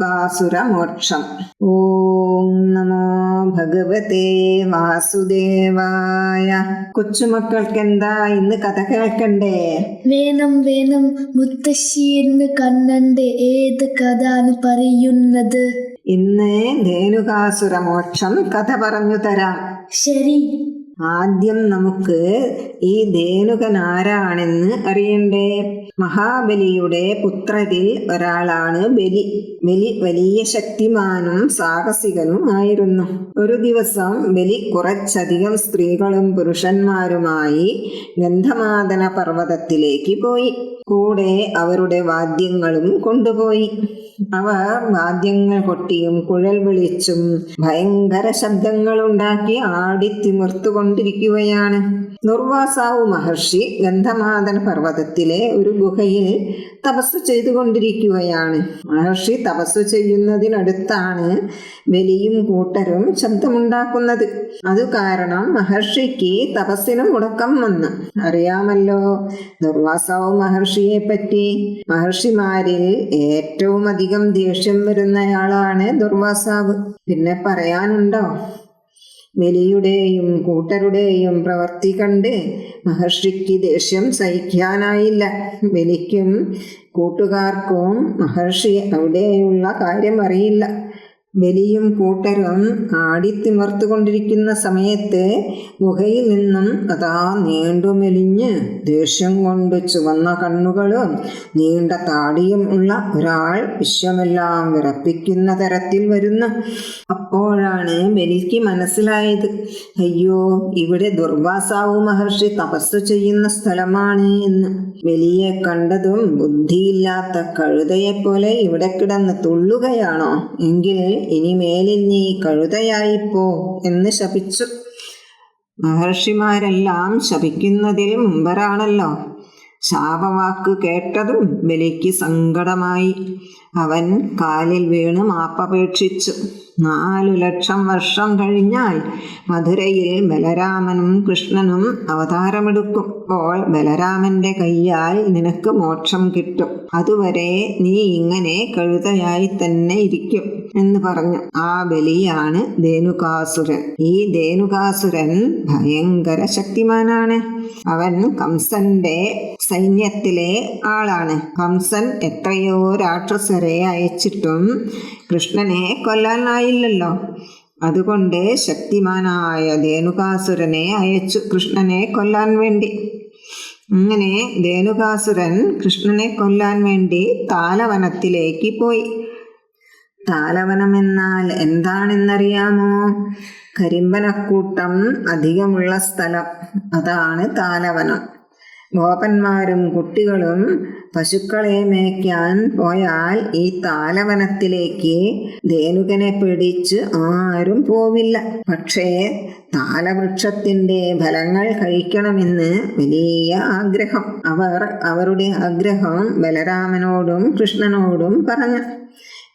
ധേനുകാസുരമോക്ഷം ഓം നമോ ഭഗവതേ വാസുദേവായ കൊച്ചുമക്കൾക്കെന്താ ഇന്ന് കഥ കേൾക്കണ്ടേ വേണം വേണം മുത്തശ്ശി എന്ന് കണ്ണന്റെ ഏത് കഥാണ് പറയുന്നത് ഇന്ന് ധേനുകാസുരമോക്ഷം കഥ പറഞ്ഞു തരാം ശരി ആദ്യം നമുക്ക് ഈ ധേനുകൻ ആരാണെന്ന് അറിയണ്ടേ? മഹാബലിയുടെ പുത്രരിൽ ഒരാളാണ് ബലി. ബലി വലിയ ശക്തിമാനും സാഹസികനും ആയിരുന്നു. ഒരു ദിവസം ബലി കുറച്ചധികം സ്ത്രീകളും പുരുഷന്മാരുമായി ഗന്ധമാദന പർവതത്തിലേക്ക് പോയി. കൂടെ അവരുടെ വാദ്യങ്ങളും കൊണ്ടുപോയി. അവർ വാദ്യങ്ങൾ കൊട്ടിയും കുഴൽ വിളിച്ചും ഭയങ്കര ശബ്ദങ്ങൾ ഉണ്ടാക്കി ആടിത്തിമിർത്തുകൊണ്ടിരിക്കുകയാണ് ദുർവാസാവു മഹർഷി ഗന്ധമാതൻ പർവതത്തിലെ ഒരു ഗുഹയിൽ തപസ് ചെയ്തുകൊണ്ടിരിക്കുകയാണ്. മഹർഷി തപസ് ചെയ്യുന്നതിനടുത്താണ് വലിയും കൂട്ടരും ശബ്ദമുണ്ടാക്കുന്നത്. അത് കാരണം മഹർഷിക്ക് തപസ്സിന് മുടക്കം വന്നു. അറിയാമല്ലോ ദുർവാസാവു മഹർഷിയെ പറ്റി മഹർഷിമാരിൽ ഏറ്റവും അധികം ദേഷ്യം വരുന്നയാളാണ് ദുർവാസാവ്. പിന്നെ പറയാനുണ്ടോ? ബലിയുടെയും കൂട്ടരുടെയും പ്രവർത്തി കണ്ട് മഹർഷിക്ക് ദേഷ്യം സഹിക്കാനായില്ല. ബലിക്കും കൂട്ടുകാർക്കും മഹർഷി അവിടെയുള്ള കാര്യം അറിയില്ല. ബലിയും കൂട്ടരും ആടിത്തിമർത്തുകൊണ്ടിരിക്കുന്ന സമയത്ത് ഗുഹയിൽ നിന്നും അതാ നീണ്ടു മെലിഞ്ഞ് ദേഷ്യം കൊണ്ട് ചുവന്ന കണ്ണുകളും നീണ്ട താടിയും ഉള്ള ഒരാൾ വിശ്വമെല്ലാം വിറപ്പിക്കുന്ന തരത്തിൽ വരുന്നു. അപ്പോഴാണ് ബലിക്ക് മനസ്സിലായത്. അയ്യോ ഇവിടെ ദുർവാസാവു മഹർഷി തപസ് ചെയ്യുന്ന സ്ഥലമാണ് എന്ന്. ബലിയെ കണ്ടതും ബുദ്ധിയില്ലാത്ത കഴുതയെപ്പോലെ ഇവിടെ കിടന്ന് തുള്ളുകയാണോ? എങ്കിൽ ഇനി മേലിൽ നീ കഴുതയായിപ്പോ എന്ന് ശപിച്ചു. മഹർഷിമാരെല്ലാം ശപിക്കുന്നതിൽ മുമ്പരാണല്ലോ. ശാപവാക്ക് കേട്ടതും ബലിക്ക് സങ്കടമായി. അവൻ കാലിൽ വീണ് മാപ്പപേക്ഷിച്ചു നാലു ലക്ഷം വർഷം കഴിഞ്ഞാൽ മധുരയിൽ ബലരാമനും കൃഷ്ണനും അവതാരമെടുക്കും. അപ്പോൾ ബലരാമന്റെ കയ്യാൽ നിനക്ക് മോക്ഷം കിട്ടും. അതുവരെ നീ ഇങ്ങനെ കഴുതയായി തന്നെ ഇരിക്കും. എന്ന് പറഞ്ഞു. ആ ബലിയാണ് ധേനുകാസുരൻ. ഈ ധേനുകാസുരൻ ഭയങ്കര ശക്തിമാനാണ്. അവൻ കംസന്റെ സൈന്യത്തിലെ ആളാണ്. കംസൻ എത്രയോ രാക്ഷസരെ അയച്ചിട്ടും കൃഷ്ണനെ കൊല്ലാനായില്ലല്ലോ അതുകൊണ്ട് ശക്തിമാനായ ധേനുകാസുരനെ അയച്ചു കൃഷ്ണനെ കൊല്ലാൻ വേണ്ടി. അങ്ങനെ ധേനുകാസുരൻ കൃഷ്ണനെ കൊല്ലാൻ വേണ്ടി താലവനത്തിലേക്ക് പോയി. താലവനം എന്നാൽ എന്താണെന്നറിയാമോ? കരിമ്പനക്കൂട്ടം അധികമുള്ള സ്ഥലം. അതാണ് താലവനം. ഗോപന്മാരും കുട്ടികളും പശുക്കളെ മേയ്ക്കാൻ പോയാൽ ഈ താലവനത്തിലേക്ക് ധേനുകനെ പിടിച്ച് ആരും പോവില്ല. പക്ഷേ താലവൃക്ഷത്തിന്റെ ഫലങ്ങൾ കഴിക്കണമെന്ന് വലിയ ആഗ്രഹം. അവർ അവരുടെ ആഗ്രഹം ബലരാമനോടും കൃഷ്ണനോടും പറഞ്ഞു.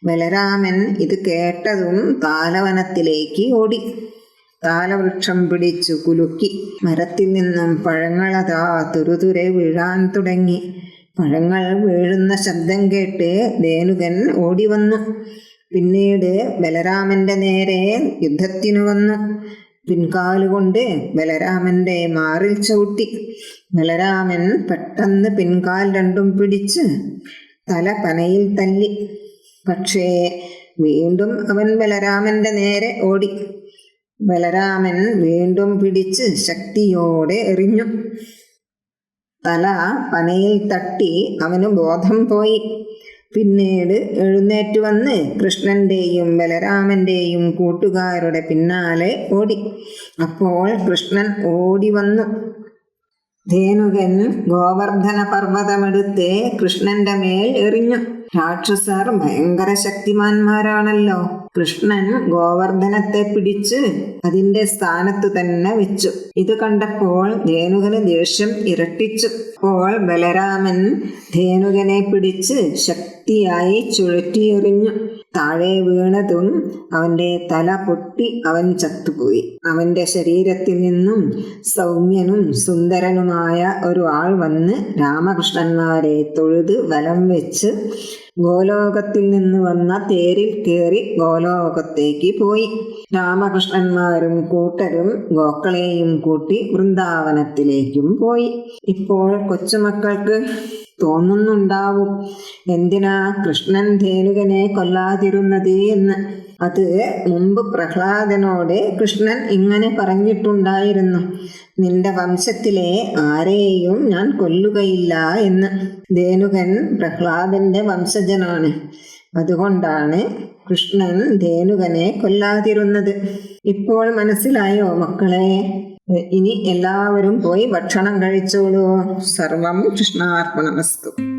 ബലരാമൻ ഇത് കേട്ടതും താലവനത്തിലേക്ക് ഓടി. താലവൃക്ഷം പിടിച്ചു കുലുക്കി. മരത്തിൽ നിന്നും പഴങ്ങളതാ തുരുതുരെ വീഴാൻ തുടങ്ങി. പഴങ്ങൾ വീഴുന്ന ശബ്ദം കേട്ട് ധേനുകൻ ഓടി വന്നു പിന്നീട് ബലരാമന്റെ നേരെ യുദ്ധത്തിനു വന്നു. പിൻകാലുകൊണ്ട് ബലരാമന്റെ മാറിൽ ചവിട്ടി. ബലരാമൻ പെട്ടെന്ന് പിൻകാൽ രണ്ടും പിടിച്ച് തല പനയിൽ തല്ലി. പക്ഷേ വീണ്ടും അവൻ ബലരാമന്റെ നേരെ ഓടി. ബലരാമൻ വീണ്ടും പിടിച്ച് ശക്തിയോടെ എറിഞ്ഞു. തല പനയിൽ തട്ടി അവന് ബോധം പോയി. പിന്നീട് എഴുന്നേറ്റ് വന്ന് കൃഷ്ണന്റെയും ബലരാമന്റെയും കൂട്ടുകാരുടെ പിന്നാലെ ഓടി. അപ്പോൾ കൃഷ്ണൻ ഓടി വന്നു. ധേനുകൻ ഗോവർദ്ധന പർവതമെടുത്ത് കൃഷ്ണന്റെ മേൽ എറിഞ്ഞു. രാക്ഷസർ ഭയങ്കര ശക്തിമാന്മാരാണല്ലോ. കൃഷ്ണൻ ഗോവർദ്ധനത്തെ പിടിച്ച് അതിന്റെ സ്ഥാനത്ത് തന്നെ വെച്ചു. ഇത് കണ്ടപ്പോൾ ധേനുകന് ദേഷ്യം ഇരട്ടിച്ചു. അപ്പോൾ ബലരാമൻ ധേനുകനെ പിടിച്ച് ശക്തിയായി ചുഴറ്റിയെറിഞ്ഞു. താഴെ വീണതും അവന്റെ തല പൊട്ടി അവൻ ചത്തുപോയി. അവന്റെ ശരീരത്തിൽ നിന്നും സൗമ്യനും സുന്ദരനുമായ ഒരു ആൾ വന്ന് രാമകൃഷ്ണന്മാരെ തൊഴുത് വലം വെച്ച് ഗോലോകത്തിൽ നിന്ന് വന്ന തേരിൽ കയറി ഗോലോകത്തേക്ക് പോയി. രാമകൃഷ്ണന്മാരും കൂട്ടരും ഗോക്കളെയും കൂട്ടി വൃന്ദാവനത്തിലേക്കും പോയി. ഇപ്പോൾ കൊച്ചുമക്കൾക്ക് തോന്നുന്നുണ്ടാവും എന്തിനാ കൃഷ്ണൻ ധേനുകനെ കൊല്ലാതിരുന്നത് എന്ന്. അത് മുമ്പ് പ്രഹ്ലാദനോട് കൃഷ്ണൻ ഇങ്ങനെ പറഞ്ഞിട്ടുണ്ടായിരുന്നു. നിന്റെ വംശത്തിലെ ആരെയും ഞാൻ കൊല്ലുകയില്ല എന്ന്. ധേനുകൻ പ്രഹ്ലാദന്റെ വംശജനാണ്. അതുകൊണ്ടാണ് കൃഷ്ണൻ ധേനുകനെ കൊല്ലാതിരുന്നത്. ഇപ്പോൾ മനസ്സിലായോ മക്കളെ? ഇനി എല്ലാവരും പോയി ഭക്ഷണം കഴിച്ചോളൂ. സർവം കൃഷ്ണാർപ്പണമസ്തു.